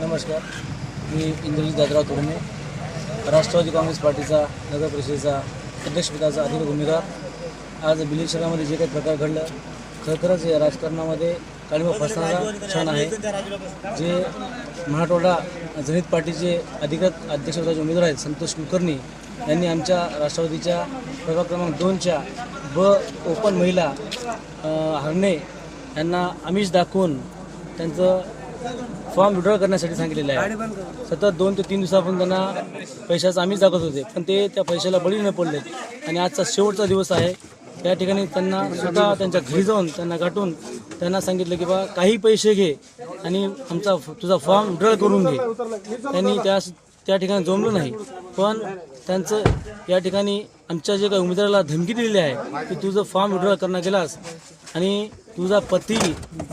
नमस्कार. मी इंद्रजित दादराव तुर्मे राष्ट्रवादी काँग्रेस पार्टीचा नगर परिषदेचा अध्यक्षपदाचा अधिक उमेदवार. आज बिलिंग शहरामध्ये जे काही प्रकार घडलं खरखरच या राजकारणामध्ये काळीमा फसणारा क्षण आहे. जे मराठवाडा जनित पार्टीचे अधिकृत अध्यक्षपदाचे उमेदवार आहेत संतोष कुलकर्णी यांनी आमच्या राष्ट्रवादीच्या प्रभाग क्रमांक दोनच्या ब ओपन महिला हरणे यांना आमिष दाखवून त्यांचं फॉर्म विड्रॉ करण्यासाठी सांगितलेलं आहे. सतत दोन ते तीन दिवसापासून त्यांना पैशाचं आम्हीच दाखवत होते. पण ते त्या पैशाला बळी न पडले. आणि आजचा शेवटचा दिवस आहे. त्या ठिकाणी त्यांना स्वतः त्यांच्या घरी जाऊन त्यांना गाठून त्यांना सांगितलं की बा काही पैसे घे आणि आमचा तुझा फॉर्म विड्रॉ करून घे. त्यांनी त्या त्या ठिकाणी जमलं नाही. पण त्यांचं या ठिकाणी आमच्या जे काही उमेदवाराला धमकी दिलेली आहे की तुझं फॉर्म विड्रॉ करणं गेलास आणि तुझा पती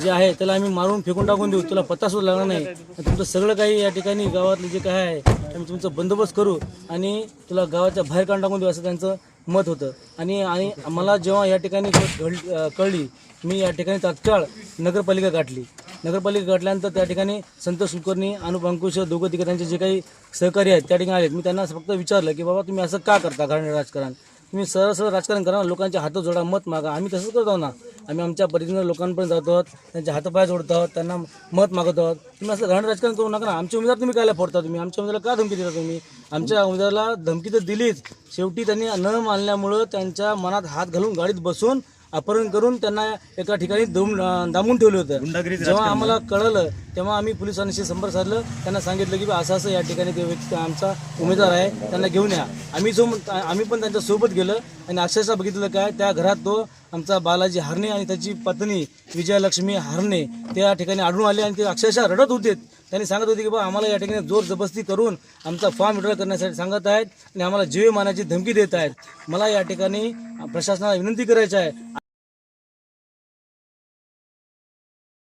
जे आहे त्याला आम्ही मारून फेकून टाकून देऊ. तुला पत्ता सुद्धा लागणार नाही. आणि तुमचं सगळं काही या ठिकाणी गावातलं जे काय आहे आम्ही तुमचं बंदोबस्त करू आणि तुला गावाच्या बाहेर काढून टाकून देऊ असं त्यांचं मत होतं. आणि आणि मला जेव्हा या ठिकाणी घड कळली मी या ठिकाणी तात्काळ नगरपालिका गाठली. नगरपालिका गाठल्यानंतर त्या ठिकाणी संतोष कुलकर्णी अनुप अंकुश दोघं तिघं त्यांचे जे काही सहकारी आहेत त्या ठिकाणी आलेत. मी त्यांना फक्त विचारलं की बाबा तुम्ही असं का करता घराणे राजकारण? तुम्ही सरळ सरळ राजकारण करा लोकांच्या हात जोडा मत मागा. आम्ही तसंच करत आहोत ना. आम्ही आमच्या पद्धतीनं लोकांपर्यंत जातो आहोत त्यांचे हातपाय जोडतो आहोत त्यांना मत मागत आहोत. तुम्ही असं घाण राजकारण करू नका ना. आमचे उमेदवार तुम्ही कायला फोडता तुम्ही? आमच्या उमेदवाराला का धमकी देता तुम्ही? आमच्या उमेदवाराला धमकी तर दिलीच. शेवटी त्यांनी न मानल्यामुळं त्यांच्या मनात हात घालून गाडीत बसून अपहरण करून त्यांना एका ठिकाणी दम दामून ठेवलं होतं. जेव्हा आम्हाला कळलं तेव्हा आम्ही पोलिसांशी संपर्क साधलं. त्यांना सांगितलं की असं असं या ठिकाणी ते व्यक्ती आमचा उमेदवार आहे त्यांना घेऊन या. आम्ही जो आम्ही पण त्यांच्यासोबत गेलं आणि अक्षरशः बघितलं काय त्या घरात तो आमचा बालाजी हरणे आणि त्याची पत्नी विजयलक्ष्मी हरणे त्या ठिकाणी आढळून आले आणि ते अक्षरशः रडत होते. त्यांनी सांगत होते की बा आम्हाला या ठिकाणी जोर जबरदस्ती करून आमचा फॉर्म विड्रॉ करण्यासाठी सांगत आहेत आणि आम्हाला जीव मानाची धमकी देत आहेत. मला या ठिकाणी प्रशासनाला विनंती करायची आहे.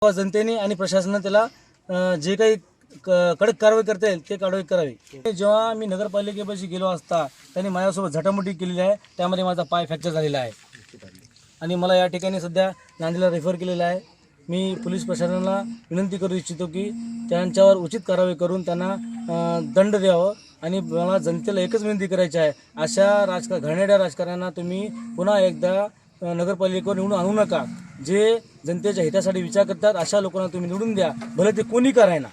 जनतेने आणि प्रशासनाने त्याला जे काही क- कडक कारवाई करता येईल ते कारवाई करावी. जेव्हा मी नगरपालिकेपाशी गेलो असता त्यांनी माझ्यासोबत झटामुटी केलेली आहे. त्यामध्ये माझा पाय फ्रॅक्चर झालेला आहे. आणि मला या ठिकाणी सध्या नांदेडला रेफर केलेला आहे. मी पोलीस प्रशासनाला विनंती करू इच्छितो की त्यांच्यावर उचित कारवाई करून त्यांना दंड द्यावं आणि मला जनतेला एकच विनंती करायची आहे. अशा राजकार घडणाऱ्या राजकारण्यांना तुम्ही पुन्हा एकदा नगरपालिकेवर निवडून आणू नका. जे जनतेच्या हितासाठी विचार करतात अशा लोकांना तुम्ही निवडून द्या. भले ते कोणी करायना.